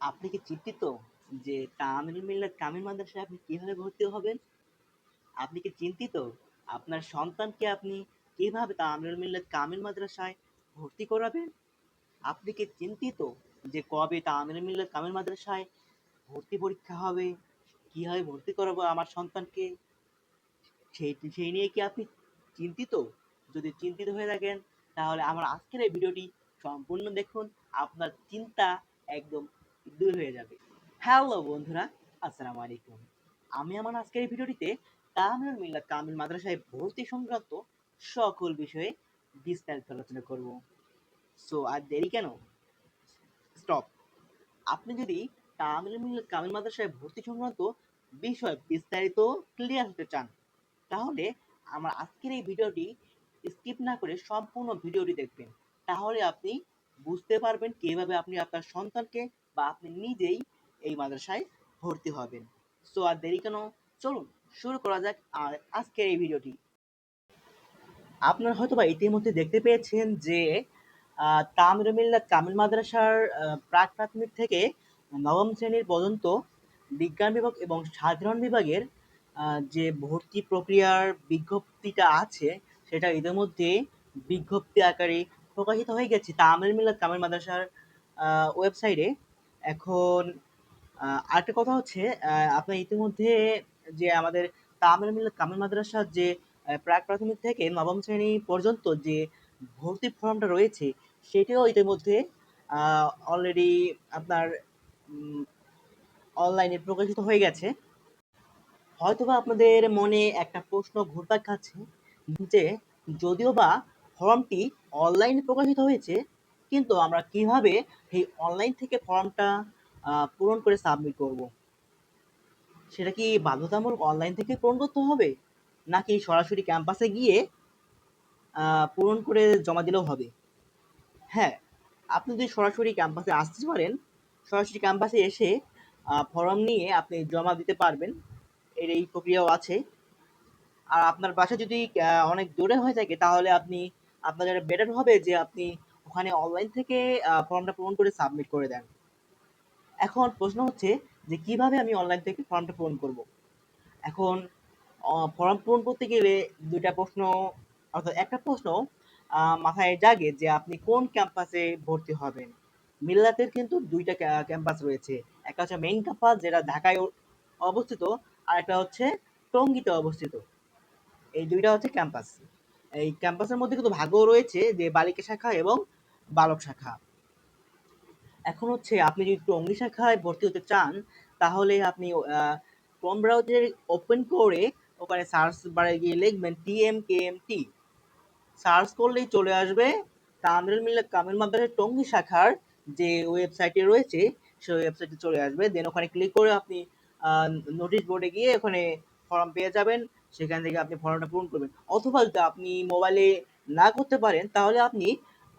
আপনি কি চিন্তিত যে তামিল মিল্লাত কামিল মাদ্রাসায় আপনি কীভাবে ভর্তি হবেন? আপনি কি চিন্তিত আপনার সন্তানকে আপনি কীভাবে তামিল মিল্লাত কামিল মাদ্রাসায় ভর্তি করাবেন? আপনি কি চিন্তিত যে কবে তামিল মিল্লাত কামিল মাদ্রাসায় ভর্তি পরীক্ষা হবে? কীভাবে ভর্তি করাবো আমার সন্তানকে? সেই সেই নিয়ে কি আপনি চিন্তিত? যদি চিন্তিত হয়ে থাকেন, তাহলে আমার আজকের এই ভিডিওটি সম্পূর্ণ দেখুন আপনার চিন্তা একদম দূর হয়ে যাবে। হ্যালো বন্ধুরা, আসসালামু আলাইকুম। আমি আমার আজকের এই ভিডিওটিতে তামিল মিল্লাত কামিল মাদ্রাসায় ভর্তি সংক্রান্ত সকল বিষয়ে বিস্তারিত আলোচনা করব। সো আর দেরি কেন? স্টপ আপনি যদি তামিল মিল্লাত কামিল মাদ্রাসায় ভর্তি সংক্রান্ত বিষয় বিস্তারিত ক্লিয়ার হতে চান, তাহলে আমার আজকের এই ভিডিওটি স্কিপ না করে সম্পূর্ণ ভিডিওটি দেখবেন। তাহলে আপনি বুঝতে পারবেন কীভাবে আপনি আপনার সন্তানকে বা আপনি নিজেই এই মাদ্রাসায় ভর্তি হবেন। সো আর দেরি কেন? চলুন, শুরু করা যাক আর আজকের এই ভিডিওটি। আপনারা হয়তোবা ইতিমধ্যে দেখতে পেয়েছেন যে তামিরমিল্লা কামিল মাদ্রাসার প্রাক প্রাথমিক থেকে নবম শ্রেণির পর্যন্ত বিজ্ঞান বিভাগ এবং সাধারণ বিভাগের যে ভর্তি প্রক্রিয়ার বিজ্ঞপ্তিটা আছে, সেটা ইতিমধ্যে বিজ্ঞপ্তি আকারে প্রকাশিত হয়ে গেছে তামিল মিল্লাত কামিল মাদ্রাসার ওয়েবসাইটে এখন আরেকটা কথা হচ্ছে আপনার ইতিমধ্যে যে আমাদের তামিল মিল্লাত কামিল মাদ্রাসার যে প্রাক প্রাথমিক থেকে নবম শ্রেণি পর্যন্ত যে ভর্তি ফর্মটা রয়েছে, সেটিও ইতিমধ্যে অলরেডি আপনার অনলাইনে প্রকাশিত হয়ে গেছে। হয়তোবা আপনাদের মনে একটা প্রশ্ন ঘুরপাক খাচ্ছে যে, যদিও বা ফর্মটি অনলাইনে প্রকাশিত হয়েছে কিন্তু আমরা কীভাবে এই অনলাইন থেকে ফর্মটা পূরণ করে সাবমিট করব? সেটা কি বাধ্যতামূলক অনলাইন থেকে পূরণ করতে হবে? নাকি সরাসরি ক্যাম্পাসে গিয়ে পূরণ করে জমা দিলেও হবে? হ্যাঁ আপনি যদি সরাসরি ক্যাম্পাসে আসতে পারেন, সরাসরি ক্যাম্পাসে এসে ফর্ম নিয়ে আপনি জমা দিতে পারবেন। এর এই প্রক্রিয়াও আছে। আর আপনার বাসা যদি অনেক দূরে হয়ে থাকে, তাহলে আপনি আপনার বেটার হবে যে আপনি ওখানে অনলাইন থেকে ফর্মটা পূরণ করে সাবমিট করে দেন। এখন প্রশ্ন হচ্ছে যে, কীভাবে আমি অনলাইন থেকে ফর্মটা পূরণ করব? এখন ফর্ম পূরণ করতে গেলে দুইটা প্রশ্ন, অর্থাৎ একটা প্রশ্ন মাথায় জাগে যে আপনি কোন ক্যাম্পাসে ভর্তি হবেন। মিল্লাতের কিন্তু দুইটা ক্যাম্পাস রয়েছে। একটা হচ্ছে মেইন ক্যাম্পাস যেটা ঢাকায় অবস্থিত, আর একটা হচ্ছে টঙ্গিতে অবস্থিত। এই দুইটা হচ্ছে ক্যাম্পাস এই ক্যাম্পাসের মধ্যে কিন্তু ভাগও রয়েছে, যে বালিকা শাখা এবং বালক শাখা। এখন হচ্ছে আপনি যদি টঙ্গি শাখায় ভর্তি হতে চান, তাহলে আপনি ক্রোম ব্রাউজার ওপেন করে ওখানে সার্চ বারে গিয়ে লিখবেন T M K M T search করলেই চলে আসবে তামিল মিল্লা কামিল মাদ্রাসা টঙ্গি শাখার যে ওয়েবসাইটে রয়েছে, সেই ওয়েবসাইটে চলে আসবে। দেন ওখানে ক্লিক করে আপনি নোটিশ বোর্ডে গিয়ে ওখানে ফর্ম পেয়ে যাবেন। সেখান থেকে আপনি ফর্মটা পূরণ করবেন। অথবা যদি আপনি মোবাইলে না করতে পারেন, তাহলে আপনি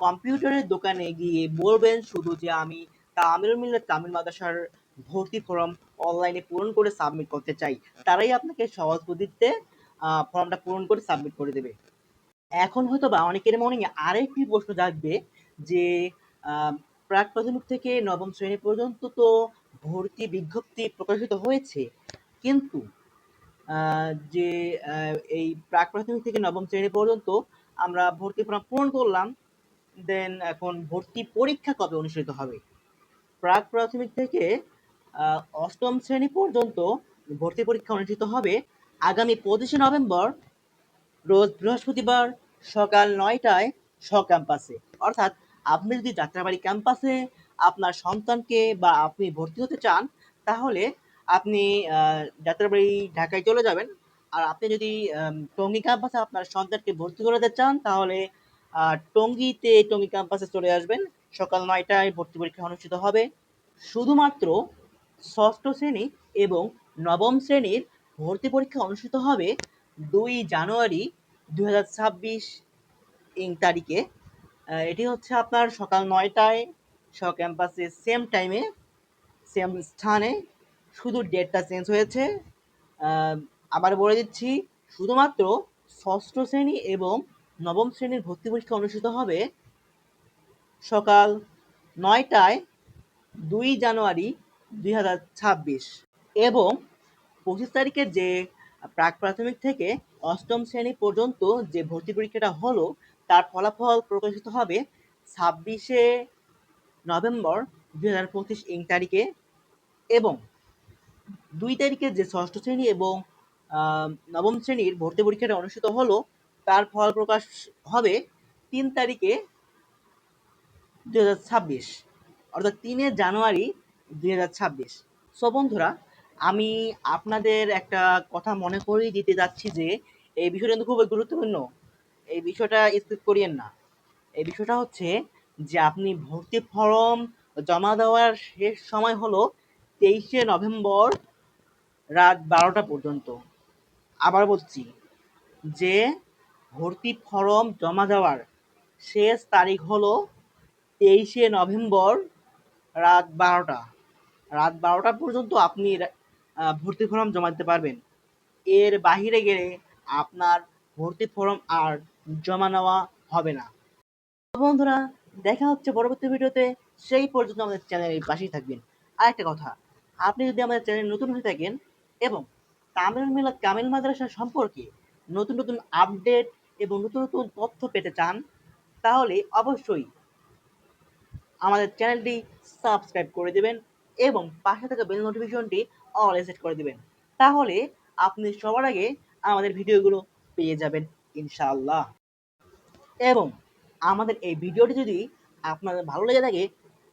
কম্পিউটারের দোকানে গিয়ে বলবেন শুধু যে আমি তামিল মিল্লাত তামিল মাদ্রাসার ভর্তি ফর্ম অনলাইনে পূরণ করে সাবমিট করতে চাই। তারাই আপনাকে সহজ পদ্ধতিতে ফর্মটা পূরণ করে সাবমিট করে দেবে। এখন হয়তো বা অনেকের মনে আরেকটি প্রশ্ন জাগবে যে প্রাক প্রাথমিক থেকে নবম শ্রেণি পর্যন্ত তো ভর্তি বিজ্ঞপ্তি প্রকাশিত হয়েছে, কিন্তু যে এই প্রাক প্রাথমিক থেকে নবম শ্রেণি পর্যন্ত আমরা ভর্তি ফর্ম পূরণ করলাম দেন এখন ভর্তি পরীক্ষা কবে অনুষ্ঠিত হবে? প্রাক প্রাথমিক থেকে অষ্টম শ্রেণি পর্যন্ত ভর্তি পরীক্ষা অনুষ্ঠিত হবে আগামী পঁচিশে নভেম্বর, রোজ বৃহস্পতিবার সকাল নয়টায় স ক্যাম্পাসে অর্থাৎ আপনি যদি যাত্রাবাড়ি ক্যাম্পাসে আপনার সন্তানকে বা আপনি ভর্তি হতে চান, তাহলে আপনি যাত্রাবাড়ি ঢাকায় চলে যাবেন। আর আপনি যদি টঙ্গী ক্যাম্পাসে আপনার সন্তানকে ভর্তি করাতে চান, তাহলে টঙ্গীতে টঙ্গী ক্যাম্পাসে চলে আসবেন। সকাল নয়টায় ভর্তি পরীক্ষা অনুষ্ঠিত হবে। শুধুমাত্র ষষ্ঠ শ্রেণি এবং নবম শ্রেণির ভর্তি পরীক্ষা অনুষ্ঠিত হবে দুই জানুয়ারি দু হাজার ছাব্বিশ ইং তারিখে। এটি হচ্ছে আপনার সকাল নয়টায় স ক্যাম্পাসে সেম টাইমে সেম স্থানে। শুধু ডেটটা চেঞ্জ হয়েছে। আবার বলে দিচ্ছি, শুধুমাত্র ষষ্ঠ শ্রেণি এবং নবম শ্রেণির ভর্তি পরীক্ষা অনুষ্ঠিত হবে সকাল নয়টায় দুই জানুয়ারি দুই হাজার ছাব্বিশ এবং পঁচিশ তারিখের যে প্রাক প্রাথমিক থেকে অষ্টম শ্রেণি পর্যন্ত যে ভর্তি পরীক্ষাটা হলো, তার ফলাফল প্রকাশিত হবে ছাব্বিশে নভেম্বর দুই হাজার পঁচিশ ইং তারিখে এবং দুই তারিখে যে ষষ্ঠ শ্রেণি এবং নবম শ্রেণির ভর্তি পরীক্ষাটা অনুষ্ঠিত হলো তার ফল প্রকাশ হবে তিন তারিখে হাজার ছাব্বিশ, অর্থাৎ তিনে জানুয়ারি হাজার ছাব্বিশ। সো বন্ধুরা, আমি আপনাদের একটা কথা মনে করিয়ে দিতে যাচ্ছি যে এই বিষয়টা কিন্তু খুবই গুরুত্বপূর্ণ। এই বিষয়টা স্কিপ করিয়েন না। এই বিষয়টা হচ্ছে যে আপনি ভর্তি ফর্ম জমা দেওয়ার শেষ সময় হলো তেইশে নভেম্বর রাত বারোটা পর্যন্ত। আবার বলছি যে ভর্তি ফরম জমা দেওয়ার শেষ তারিখ হলো তেইশে নভেম্বর রাত বারোটা। রাত বারোটা পর্যন্ত আপনি ভর্তি ফর্ম জমা দিতে পারবেন। এর বাহিরে গেলে আপনার ভর্তি ফর্ম আর জমা নেওয়া হবে না। বন্ধুরা, দেখা হচ্ছে পরবর্তী ভিডিওতে। সেই পর্যন্ত আমাদের চ্যানেলের পাশেই থাকবেন। আর একটা কথা, আপনি যদি আমাদের চ্যানেল নতুন হয়ে থাকেন এবং তামিল মিলাদ কামিল মাদ্রাসা সম্পর্কে নতুন নতুন আপডেট এবং নতুন নতুন তথ্য পেতে চান, তাহলে অবশ্যই আমাদের চ্যানেলটি সাবস্ক্রাইব করে দেবেন এবং পাশে থাকা বেল নোটিফিকেশনটি অল সেট করে দেবেন। তাহলে আপনি সবার আগে আমাদের ভিডিওগুলো পেয়ে যাবেন, ইনশাআল্লাহ। এবং আমাদের এই ভিডিওটি যদি আপনাদের ভালো লেগে থাকে,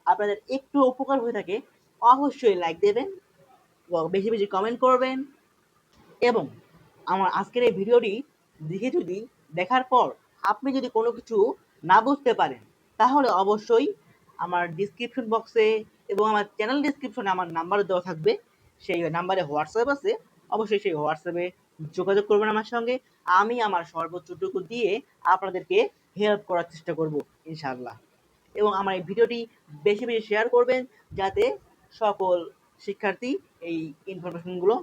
আপনাদের একটু উপকার হয়ে থাকে, অবশ্যই লাইক দেবেন বেশি বেশি কমেন্ট করবেন। এবং আমার আজকের এই ভিডিওটি দেখে যদি দেখার পর আপনি যদি কোনো কিছু না বুঝতে পারেন, তাহলে অবশ্যই আমার ডিসক্রিপশন বক্সে এবং আমার চ্যানেল ডিসক্রিপশনে আমার নাম্বার দেওয়া থাকবে। সেই নাম্বারে হোয়াটসঅ্যাপ আছে, অবশ্যই সেই হোয়াটসঅ্যাপে যোগাযোগ করবেন আমার সঙ্গে। আমি আমার সর্বোচ্চটুকু দিয়ে আপনাদেরকে হেল্প করার চেষ্টা করব, ইনশাআল্লাহ। এবং আমার এই ভিডিওটি বেশি বেশি শেয়ার করবেন, যাতে সকল শিক্ষার্থী এই ইনফরমেশনগুলো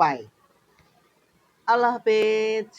পায়। আল্লাহ হাফেজ।